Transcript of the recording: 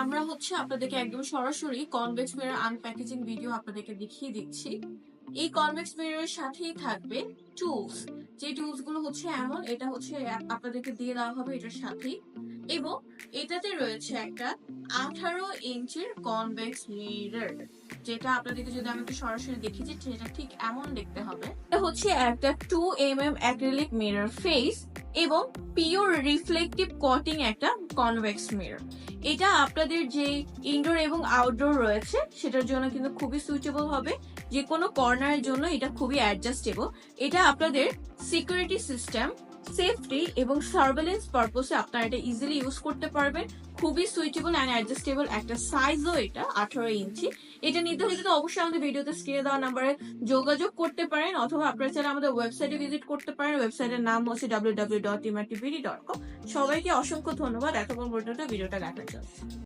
আমরা হচ্ছে আপনাদেরকে একদম সরাসরি কনভেক্স মিরর আনপ্যাকেজিং ভিডিও আপনাদেরকে দেখিয়ে দিচ্ছি। এই কনভেক্স মিররের সাথেই থাকবে টুলস যে টুলসগুলো হচ্ছে এমন, এটা হচ্ছে আপনাদেরকে দিয়ে দেওয়া হবে এটার সাথেই। এবং এটাতে রয়েছে একটা আঠারো ইঞ্চির কনভেক্স মিরর যেটা আপনাদেরকে যদি আমি একটু সরাসরি দেখি যে সেটা ঠিক এমন দেখতে হবে। এটা হচ্ছে একটা two M M acrylic mirror face এবং পিওর রিফ্লেকটিভ কটিং একটা কনভেক্স মিরর এটা আপনাদের যে ইনডোর এবং আউটডোর রয়েছে, সেটার জন্য কিন্তু খুবই সুইটেবল হবে। যে কোনো কর্নারের জন্য এটা খুবই অ্যাডজাস্টেবল এটা আপনাদের সিকিউরিটি সিস্টেম সেফটি এবং সার্ভেলেন্স পারপোসে আপনারা এটা ইজিলি ইউজ করতে পারবেন। খুবই সুইটেবল অ্যান্ড অ্যাডজাস্টেবল একটা সাইজও এটা, আঠারো ইঞ্চি। এটা নিতে হলে তো অবশ্যই আমাদের ভিডিওতে স্ক্রিনে দেওয়া নাম্বারে যোগাযোগ করতে পারেন অথবা আপনারা চাইলে আমাদের ওয়েবসাইটে ভিজিট করতে পারেন। ওয়েবসাইটের নাম হচ্ছে W W dot dot com সবাইকে অসংখ্য ধন্যবাদ। এতক্ষণ পর্যন্ত ভিডিওটা দেখার জন্য।